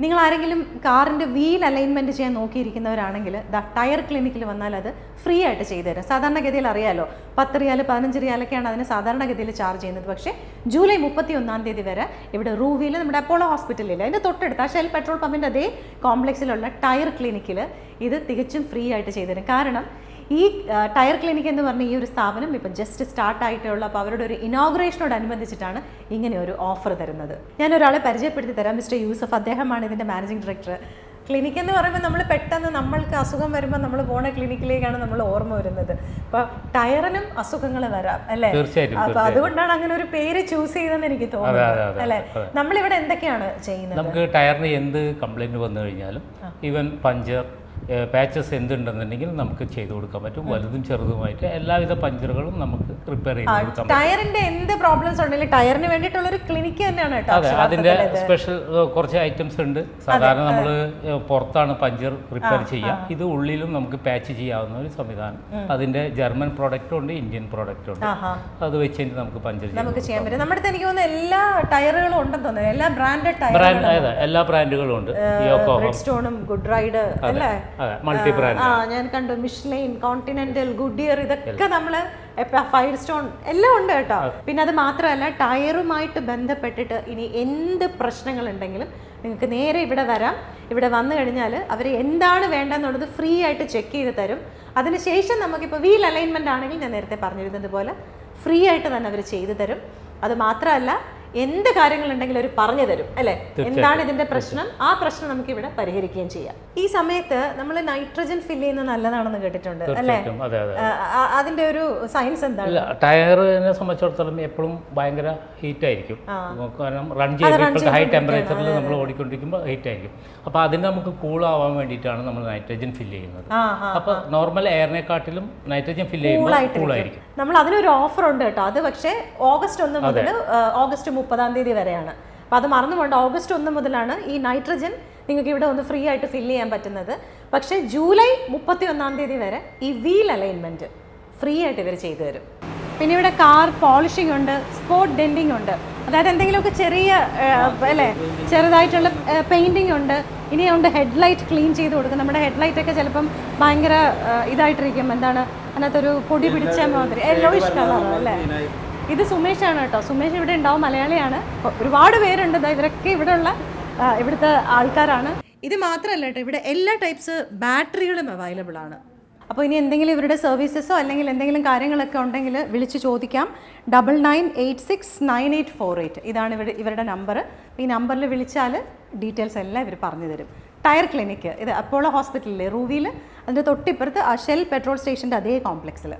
നിങ്ങൾ ആരെങ്കിലും കാറിന്റെ വീൽ അലൈൻമെന്റ് ചെയ്യാൻ നോക്കിയിരിക്കുന്നവരാണെങ്കിൽ ദ ടയർ ക്ലിനിക്കിൽ വന്നാൽ അത് ഫ്രീ ആയിട്ട് ചെയ്തു തരാം സാധാരണഗതിയിൽ അറിയാലോ പത്ത് റിയാൽ പതിനഞ്ച് റിയാലൊക്കെയാണ് അതിന് സാധാരണഗതിയിൽ ചാർജ് ചെയ്യുന്നത്. പക്ഷേ ജൂലൈ മുപ്പത്തി ഒന്നാം തീയതി വരെ ഇവിടെ റൂവിൽ നമ്മുടെ അപ്പോളോ ഹോസ്പിറ്റലിൽ അതിന്റെ തൊട്ടടുത്ത് ആ ഷെൽ പെട്രോൾ പമ്പിന്റെ അതേ കോംപ്ലക്സിലുള്ള ടയർ ക്ലിനിക്കിൽ ഇത് തികച്ചും ഫ്രീ ആയിട്ട് ചെയ്തു തരും കാരണം ഈ ടയർ ക്ലിനിക് എന്ന് പറഞ്ഞ ഈ ഒരു സ്ഥാപനം ഇപ്പം ജസ്റ്റ് സ്റ്റാർട്ട് ആയിട്ടുള്ള അപ്പോൾ അവരുടെ ഒരു ഇനോഗ്രേഷനോടനുബന്ധിച്ചിട്ടാണ് ഇങ്ങനെ ഒരു ഓഫർ തരുന്നത്. ഞാൻ ഒരാളെ പരിചയപ്പെടുത്തി തരാം. മിസ്റ്റർ യൂസഫ് അദ്ദേഹമാണ് ഇതിന്റെ മാനേജിംഗ് ഡയറക്ടർ ക്ലിനിക് എന്ന് പറയുമ്പോൾ നമ്മൾ പെട്ടെന്ന് നമ്മൾക്ക് അസുഖം വരുമ്പോൾ നമ്മൾ പോണ ക്ലിനിക്കിലേക്കാണ് നമ്മൾ ഓർമ്മ വരുന്നത്. അപ്പോൾ ടയറിനും അസുഖങ്ങൾ വരാം അല്ലേ? അപ്പോൾ അതുകൊണ്ടാണ് അങ്ങനെ ഒരു പേര് ചൂസ് ചെയ്തതെന്ന് എനിക്ക് തോന്നുന്നത് അല്ലേ? നമ്മളിവിടെ എന്തൊക്കെയാണ് ചെയ്യുന്നത്? നമുക്ക് ടയറിന് എന്ത് കംപ്ലൈന്റ് വന്നു കഴിഞ്ഞാലും ഈവൻ പഞ്ചർ പാച്ചസ് എന്തുണ്ടെന്നുണ്ടെങ്കിൽ നമുക്ക് ചെയ്തു കൊടുക്കാൻ പറ്റും. വലുതും ചെറുതുമായിട്ട് എല്ലാവിധ പഞ്ചറുകളും നമുക്ക് റിപ്പയർ ചെയ്ത് കൊടുക്കാൻ ടയറിന്റെ എന്ത് പ്രോബ്ലംസ് ഉണ്ടെങ്കിലും ടയറിന് വേണ്ടിയിട്ടുള്ള ഒരു ക്ലിനിക്ക് തന്നെയാണ് അതെ അതിന്റെ സ്പെഷ്യൽ കുറച്ച് ഐറ്റംസ് ഉണ്ട്. സാധാരണ നമ്മൾ പുറത്താണ് പഞ്ചർ റിപ്പയർ ചെയ്യുക ഇത് ഉള്ളിലും നമുക്ക് പാച്ച് ചെയ്യാവുന്ന ഒരു സംവിധാനം. അതിന്റെ ജർമ്മൻ പ്രോഡക്റ്റും ഉണ്ട് ഇന്ത്യൻ പ്രോഡക്റ്റും ഉണ്ട്. അത് വെച്ചിട്ട് നമുക്ക് പഞ്ചർ ചെയ്യാം നമുക്ക് ചെയ്യാൻ പറ്റും. നമ്മുടെ എനിക്ക് തോന്നുന്നു എല്ലാ ടയറുകളും ഉണ്ടെന്ന് തോന്നുന്നു. എല്ലാ ബ്രാൻഡ് ബ്രാൻഡ് എല്ലാ ബ്രാൻഡുകളും ഉണ്ട്. ഗുഡ് റൈഡ് അല്ലേ? മൾട്ടി ബ്രാൻഡ് ആ ഞാൻ കണ്ടു. മിഷ്ലൈൻ കോണ്ടിനെന്റൽ ഗുഡിയർ ഇതൊക്കെ നമ്മൾ ഫയർ സ്റ്റോൺ എല്ലാം ഉണ്ട് കേട്ടോ. പിന്നെ അത് മാത്രമല്ല ടയറുമായിട്ട് ബന്ധപ്പെട്ടിട്ട് ഇനി എന്ത് പ്രശ്നങ്ങൾ ഉണ്ടെങ്കിലും നിങ്ങൾക്ക് നേരെ ഇവിടെ വരാം. ഇവിടെ വന്നു കഴിഞ്ഞാൽ അവർ എന്താണ് വേണ്ടതെന്നുള്ളത് ഫ്രീ ആയിട്ട് ചെക്ക് ചെയ്ത് തരും. അതിനുശേഷം നമുക്കിപ്പോൾ വീൽ അലൈൻമെന്റ് ആണെങ്കിൽ ഞാൻ നേരത്തെ പറഞ്ഞിരുന്നത് പോലെ ഫ്രീ ആയിട്ട് തന്നെ അവർ ചെയ്തു തരും. അത് മാത്രമല്ല എന്ത് കാര്യങ്ങളുണ്ടെങ്കിലും അവർ പറഞ്ഞു തരും അല്ലെ? എന്താണ് ഇതിന്റെ പ്രശ്നം? ആ പ്രശ്നം നമുക്ക് ഇവിടെ പരിഹരിക്കുകയും ചെയ്യാം. ഈ സമയത്ത് നമ്മൾ നൈട്രജൻ ഫില്ല് ചെയ്യുന്നത് നല്ലതാണെന്ന് കേട്ടിട്ടുണ്ട് അല്ലെ? അതിന്റെ ഒരു സയൻസ് എന്താണ്? ടയറിനെ സംബന്ധിച്ചിടത്തോളം എപ്പോഴും ഭയങ്കര ഹീറ്റ് ആയിരിക്കും. കാരണം റൺ ഹൈ ടെമ്പറേച്ചറിൽ നമ്മൾ ഓടിക്കൊണ്ടിരിക്കുമ്പോൾ ഹീറ്റ് ആയിരിക്കും. അപ്പൊ അതിന് നമുക്ക് കൂൾ ആവാൻ വേണ്ടിയിട്ടാണ് നമ്മൾ നൈട്രജൻ ഫില്ല് ചെയ്യുന്നത്. അപ്പൊ നോർമൽ എയറിനെക്കാട്ടിലും നൈട്രജൻ ഫില്ല് ചെയ്യുമ്പോൾ കൂൾ ആയിരിക്കും. നമ്മൾ അതിനൊരു ഓഫർ ഉണ്ട് കേട്ടോ. അത് പക്ഷേ ഓഗസ്റ്റ് ഒന്ന് മുതൽ ഓഗസ്റ്റ് മുപ്പതാം തീയതി വരെയാണ്. അപ്പോൾ അത് മറന്നുകൊണ്ട് ഓഗസ്റ്റ് ഒന്ന് മുതലാണ് ഈ നൈട്രജൻ നിങ്ങൾക്ക് ഇവിടെ ഒന്ന് ഫ്രീ ആയിട്ട് ഫില്ല് ചെയ്യാൻ പറ്റുന്നത്. പക്ഷേ ജൂലൈ മുപ്പത്തി ഒന്നാം തീയതി വരെ ഈ വീൽ അലൈൻമെന്റ് ഫ്രീ ആയിട്ട് ഇവർ ചെയ്തു തരും. പിന്നെ ഇവിടെ കാർ പോളിഷിംഗ് ഉണ്ട് സ്പോട്ട് ഡെന്റിംഗ് ഉണ്ട്. അതായത് എന്തെങ്കിലുമൊക്കെ ചെറിയ അല്ലേ ചെറുതായിട്ടുള്ള പെയിന്റിംഗ് ഉണ്ട്. ഇനി ഉണ്ട് ഹെഡ്ലൈറ്റ് ക്ലീൻ ചെയ്ത് കൊടുക്കും. നമ്മുടെ ഹെഡ്ലൈറ്റ് ഒക്കെ ചിലപ്പം ഭയങ്കര ഇതായിട്ടിരിക്കും. എന്താണ്? അതിനകത്തൊരു പൊടി പിടിച്ച മാതിരി യെല്ലോയിഷ് കളർ അല്ലേ? ഇത് സുമേഷാണ് കേട്ടോ. സുമേഷ് ഇവിടെ ഉണ്ടാവും മലയാളിയാണ്. ഒരുപാട് പേരുണ്ട്. ഇവരൊക്കെ ഇവിടെ ഉള്ള ഇവിടുത്തെ ആൾക്കാരാണ്. ഇത് മാത്രമല്ല കേട്ടോ ഇവിടെ എല്ലാ ടൈപ്സ് ബാറ്ററികളും അവൈലബിൾ ആണ്. അപ്പോൾ ഇനി എന്തെങ്കിലും ഇവരുടെ സർവീസസോ അല്ലെങ്കിൽ എന്തെങ്കിലും കാര്യങ്ങളൊക്കെ ഉണ്ടെങ്കിൽ വിളിച്ച് ചോദിക്കാം. Double nine eight six nine eight four eight ഇതാണ് ഇവിടെ ഇവരുടെ നമ്പർ ഈ നമ്പറിൽ വിളിച്ചാൽ ഡീറ്റെയിൽസ് എല്ലാം ഇവർ പറഞ്ഞു തരും. ടയർ ക്ലിനിക്ക് ഇത് അപ്പോളോ ഹോസ്പിറ്റലിലെ റൂവിയിൽ അതിന്റെ തൊട്ടിപ്പുറത്ത് ആ ഷെൽ പെട്രോൾ സ്റ്റേഷന്റെ അതേ കോംപ്ലക്സിൽ